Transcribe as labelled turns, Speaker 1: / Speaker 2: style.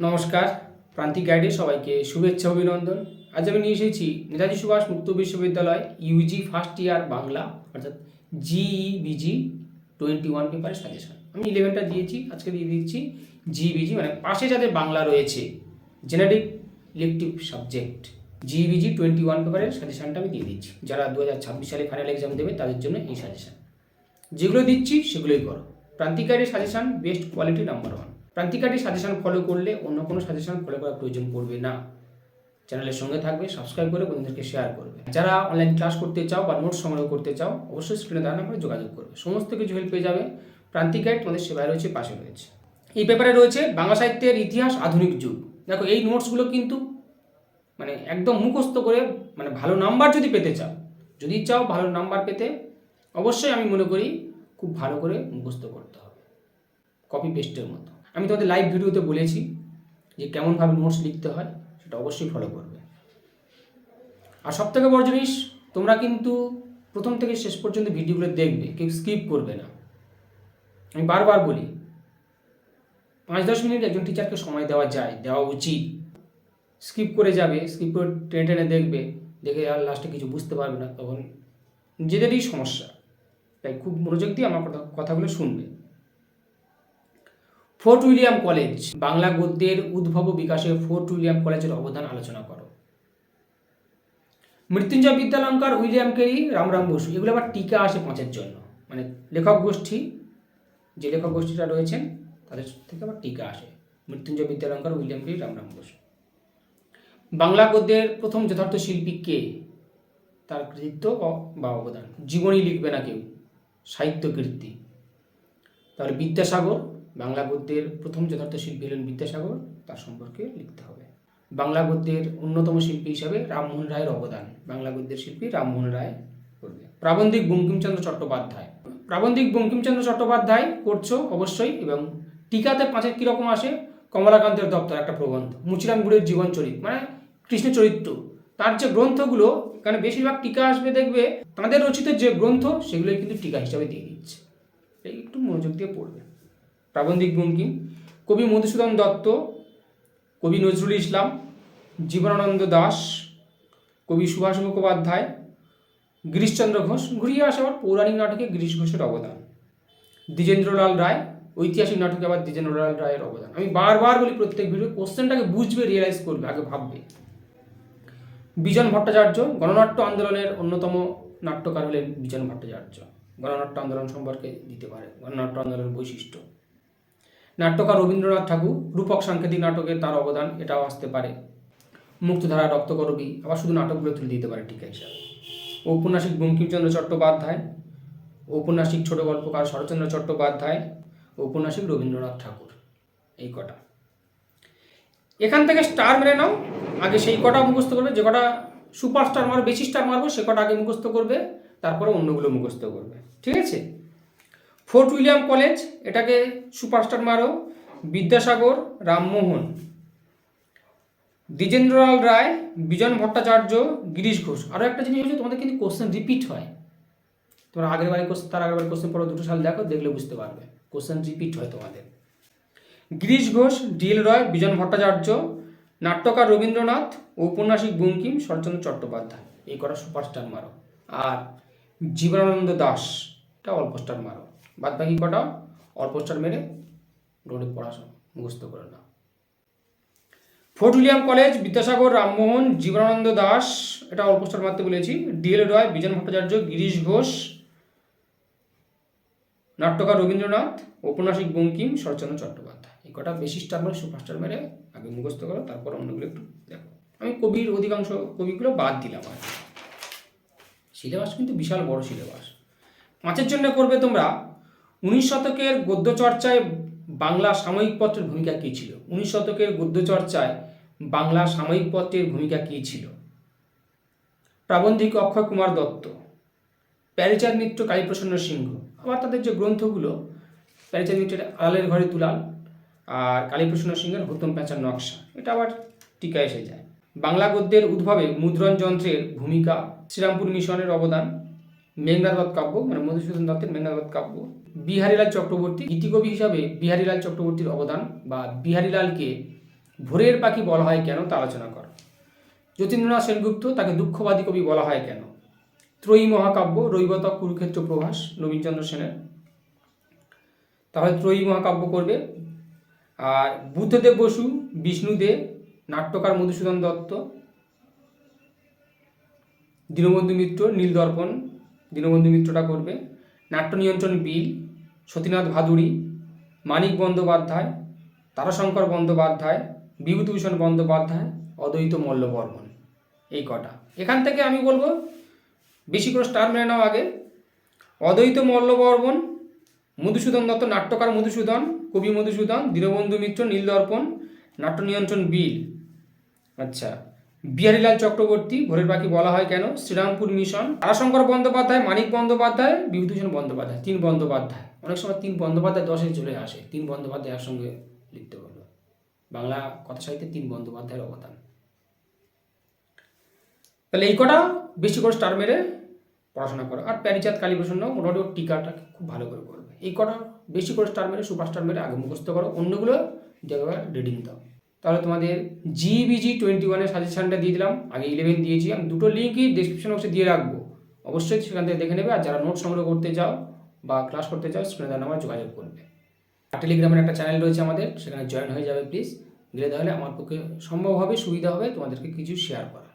Speaker 1: নমস্কার, প্রান্তিক গাইডে সবাইকে শুভেচ্ছা, অভিনন্দন। আজ আমি নিয়ে এসেছি নেতাজি সুভাষ মুক্ত বিশ্ববিদ্যালয় ইউজি ফার্স্ট ইয়ার বাংলা, অর্থাৎ জিইবিজি টোয়েন্টি ওয়ান পেপারের সাজেশন আমি ইলেভেনটা দিয়েছি, আজকে দিয়ে দিচ্ছি জিবিজি মানে পাশে যাদের বাংলা রয়েছে generic elective subject GBG twenty one পেপারের সাজেশনটা আমি দিয়ে দিচ্ছি। যারা দু হাজার ছাব্বিশ সালে ফাইনাল এক্সাম দেবে, তাদের জন্য এই সাজেশন যেগুলো দিচ্ছি, সেগুলোই করো। প্রান্তিকারী suggestion best quality number one প্রান্তিকারী suggestion follow করলে অন্য কোনো সাজেশন ফলো করার প্রয়োজন পড়বে না। চ্যানেলের সঙ্গে থাকবে সাবস্ক্রাইব করে বন্ধুদেরকে শেয়ার করবে। যারা অনলাইন ক্লাস করতে চাও বা নোটস সংগ্রহ করতে চাও, অবশ্যই স্ক্রিনে দেওয়া নাম্বারে যোগাযোগ করবে। সমস্ত কিছু হেল্প পেয়ে যাবে। প্রান্তিক গাইড তোমাদের সেবায় রয়েছে, পাশে রয়েছে। এই পেপারে রয়েছে, বাংলা সাহিত্যের ইতিহাস আধুনিক যুগ। দেখো, এই নোটসগুলো কিন্তু মানে একদম মুখস্থ করে মানে ভালো নাম্বার যদি পেতে চাও, যদি চাও ভালো নাম্বার পেতে, অবশ্যই আমি মনে করি খুব ভালো করে মুখস্থ করতে হবে। কপি পেস্টের মতো। আমি তোমাদের লাইভ ভিডিওতে বলেছি যে কেমনভাবে নোটস লিখতে হয়, সেটা অবশ্যই ফলো করবে। আর সব থেকে বড় জিনিস, তোমরা কিন্তু প্রথম থেকে শেষ পর্যন্ত ভিডিওগুলো দেখবে, কেউ স্কিপ করবে না। আমি বারবার বলি, পাঁচ দশ মিনিট একজন টিচারকে সময় দেওয়া যায়, দেওয়া উচিত। স্কিপ করে যাবে স্কিপ করে টেনে টেনে দেখবে, দেখে আর লাস্টে কিছু বুঝতে পারবে না, তখন নিজেদেরই সমস্যা। তাই খুব মনোযোগ দিয়ে আমার কথা কথাগুলো শুনবে। ফোর্ট উইলিয়াম কলেজ, বাংলা গদ্যের উদ্ভব বিকাশে ফোর্ট উইলিয়াম কলেজের অবদান আলোচনা করো। মৃত্যুঞ্জয় বিদ্যালঙ্কার, উইলিয়াম কেরি, রামরাম বসু, এগুলো আবার টিকা আসে পাঁচের জন্য। মানে লেখক গোষ্ঠী, যে লেখক গোষ্ঠীটা রয়েছেন, তাদের থেকে আবার টিকা আসে। Mrityunjay Vidyalankar, William Carey, Ramram Basu. Bangla গদ্যের প্রথম যথার্থ শিল্পী কে? তার কৃতিত্ব বা অবদান। জীবনী লিখবে না কেউ। সাহিত্য কীর্তি। তাহলে বিদ্যাসাগর বাংলা গদ্যের প্রথম যথার্থ শিল্পী হলেন বিদ্যাসাগর, তার সম্পর্কে লিখতে হবে। বাংলা গদ্যের অন্যতম শিল্পী হিসাবে রামমোহন রায়ের অবদান। বাংলা গদ্যের শিল্পী রামমোহন রায় করবে। প্রাবন্ধিক বঙ্কিমচন্দ্র চট্টোপাধ্যায়। প্রাবন্ধিক বঙ্কিমচন্দ্র চট্টোপাধ্যায় করছ অবশ্যই এবং টিকাতে পাঁচের কীরকম আসে? কমলাকান্তের দপ্তর, একটা প্রবন্ধ। মুচিরাম গুড়ের জীবন চরিত মানে কৃষ্ণ চরিত্র। তার যে গ্রন্থগুলো, এখানে বেশিরভাগ টিকা আসবে দেখবে, তাদের রচিত যে গ্রন্থ, সেগুলোই কিন্তু টিকা হিসাবে দিয়ে দিচ্ছে। একটু মনোযোগ দিয়ে পড়বে। প্রাবন্ধিক বঙ্কিম কবি মধুসূদন দত্ত, কবি নজরুল ইসলাম, জীবনানন্দ দাস, কবি সুভাষ মুখোপাধ্যায়, গিরিশচন্দ্র ঘোষ ঘুরিয়ে আসে আবার পৌরাণিক নাটকে গিরিশ ঘোষের অবদান। দ্বিজেন্দ্রলাল রায়, ঐতিহাসিক নাটকে আবার দ্বিজেন্দ্রলাল রায়ের অবদান। আমি বারবার বলি প্রত্যেক ভিডিও কোশ্চেনটাকে বুঝবে রিয়েলাইজ করবে, আগে ভাববে। বিজন ভট্টাচার্য গণনাট্য আন্দোলনের অন্যতম নাট্যকার হলেন বিজন ভট্টাচার্য। গণনাট্য আন্দোলন সম্পর্কে দিতে পারে। গণনাট্য আন্দোলনের বৈশিষ্ট্য। নাট্যকার রবীন্দ্রনাথ ঠাকুর, রূপক সাংকেতিক নাটকে তার অবদান, এটাও আসতে পারে। মুক্তধারা রক্তকরবী আবার শুধু নাটকগুলো তুলে দিতে পারে টিকা হিসাবে ঔপন্যাসিক বঙ্কিমচন্দ্র চট্টোপাধ্যায়, ঔপন্যাসিক ছোট গল্পকার শরৎচন্দ্র চট্টোপাধ্যায়, ঔপন্যাসিক রবীন্দ্রনাথ ঠাকুর, এই কটা। এখান থেকে স্টার মেরে নাও, আগে সেই কটা মুখস্থ করবে, যে কটা সুপার স্টার মারো বেশি স্টার মারবো, সে কটা আগে মুখস্থ করবে, তারপরে অন্যগুলো মুখস্থ করবে, ঠিক আছে? ফোর্ট উইলিয়াম কলেজ, এটাকে সুপারস্টার মারো, বিদ্যাসাগর, রামমোহন। দ্বিজেন্দ্রলাল রায়, বিজন ভট্টাচার্য, গিরিশ ঘোষ। আরও একটা জিনিস হচ্ছে, তোমাদের কিন্তু কোশ্চেন রিপিট হয়। তোমরা আগের বারে কোশ্চেন তার আগের বারে কোশ্চেন পড়ো, দুটো সাল দেখো, দেখলে বুঝতে পারবে। কোশ্চেন রিপিট হয় তোমাদের। গিরিশ ঘোষ, ডিএল রয়, বিজন ভট্টাচার্য, নাট্যকার রবীন্দ্রনাথ ঔপন্যাসিক বঙ্কিম শরৎচন্দ্র চট্টোপাধ্যায়। এই কটা সুপারস্টার মারো। আর জীবনানন্দ দাস, এটা অল্প স্টার মারো। বাদ বাকি কটা? অল্প স্টার মেরে রোডে পড়াশোনা, মুখস্থ করে নাও। Fort William college, Vidyasagar, Rammohan, Jibanananda Das, এটা অল্প স্টার মারতে বলেছি। ডিএল রয়, বিজন ভট্টাচার্য, গিরিশ ঘোষ, নাট্যকার রবীন্দ্রনাথ, ঔপন্যাসিক বঙ্কিম, শরৎচন্দ্র চট্টোপাধ্যায়। এই কটা বেশি স্টার মেরে সুপারস্টার মেরে আগে মুখস্থ করো, তারপর অন্যগুলো একটু দেখো। আমি কবির অধিকাংশ কবিগুলো বাদ দিলাম আর সিলেবাস কিন্তু বিশাল বড় সিলেবাস। পাঁচের জন্য করবে তোমরা উনিশ শতকের গদ্য চর্চায় বাংলা সাময়িক পত্রের ভূমিকা কী ছিল? উনিশ শতকের গদ্য চর্চায় বাংলা সাময়িক পত্রের ভূমিকা কী ছিল? প্রাবন্ধিক অক্ষয় কুমার দত্ত প্যারিচাঁদ মিত্র কালীপ্রসন্ন সিংহ। আবার তাদের যে গ্রন্থগুলো প্যারিচাঁদ মিত্রের আড়ালের ঘরে তুলাল আর কালীপ্রসন্ন সিংহের হুতম প্যাঁচার নকশা, এটা আবার টিকা এসে যায়। বাংলা গদ্যের উদ্ভবে মুদ্রণ যন্ত্রের ভূমিকা, শ্রীরামপুর মিশনের অবদান মেঘনাথবধ কাব্য মানে মধুসূদন দত্তের মেঘনাথবধ কাব্য বিহারীলাল চক্রবর্তী, গীতিকবি হিসাবে বিহারীলাল চক্রবর্তীর অবদান বা বিহারীলালকে ভোরের পাখি বলা হয় কেন তা আলোচনা কর। যতীন্দ্রনাথ সেনগুপ্ত তাকে দুঃখবাদী কবি বলা হয় কেন? ত্রয়ী মহাকাব্য রৈবত কুরুক্ষেত্র প্রভাস, নবীনচন্দ্র সেনের। তাহলে ত্রয়ী মহাকাব্য করবে। আর বুদ্ধদেব বসু বিষ্ণুদে নাট্যকার মধুসূদন দত্ত, দীনবন্ধু মিত্র, নীলদর্পণ, দীনবন্ধু মিত্রটা করবে। নাট্য নিয়ন্ত্রণ বিল, সতীনাথ ভাদুড়ী, মানিক বন্দ্যোপাধ্যায়, তারাশঙ্কর বন্দ্যোপাধ্যায়, বিভূতিভূষণ বন্দ্যোপাধ্যায়, অদ্বৈত মল্লবর্মন। এই কটা। এখান থেকে আমি বলব, বেশি করে স্টার মেনে নাও আগে। অদ্বৈত মল্লবর্মন, মধুসূদন দত্ত নাট্যকার মধুসূদন, কবি মধুসূদন, দীনবন্ধু মিত্র নীলদর্পণ নাট্য নিয়ন্ত্রণ বিল। আচ্ছা। বিহারীলাল চক্রবর্তী, ভোরের পাখি বলা হয় কেন? শ্রীরামপুর মিশন, তারাশঙ্কর বন্দ্যোপাধ্যায়, মানিক বন্দ্যোপাধ্যায়, বিভূতিভূষণ বন্দ্যোপাধ্যায়, তিন বন্দ্যোপাধ্যায়। অনেক সময় তিন বন্দ্যোপাধ্যায় দশে চলে আসে, তিন বন্দ্যোপাধ্যায় একসঙ্গে লিখতে পারবে বাংলা কথা সাহিত্যে তিন বন্দ্যোপাধ্যায়ের অবদান। তাহলে এই কটা, বেশি করে স্টার মেরে পড়াশোনা করো। আর প্যারিচাঁদ কালীপ্রসন্ন মোটামুটি ওর টিকাটা খুব ভালো করে করবে এই কটা, বেশি করে স্টার মেরে সুপার স্টার মেরে আগে মুখস্থ করো। অন্যগুলো জায়গায় রিডিং দাও। তাহলে তোমাদের জিবিজি টোয়েন্টি ওয়ানের সাজেশানটা দিয়ে দিলাম। আগে ইলেভেন দিয়েছি। আমি দুটো লিঙ্কই ডিসক্রিপশন বক্সে দিয়ে রাখব। অবশ্যই সেখান থেকে দেখে নেবে। আর যারা নোট সংগ্রহ করতে চাও বা ক্লাস করতে চাও স্ক্রিনে দেওয়া নাম্বার যোগাযোগ করবে। আর টেলিগ্রামের একটা চ্যানেল রয়েছে আমাদের। সেখানে জয়েন হয়ে যাবে প্লিজ গেলে তাহলে আমার পক্ষে সম্ভব হবে, সুবিধা হবে তোমাদেরকে কিছু শেয়ার করা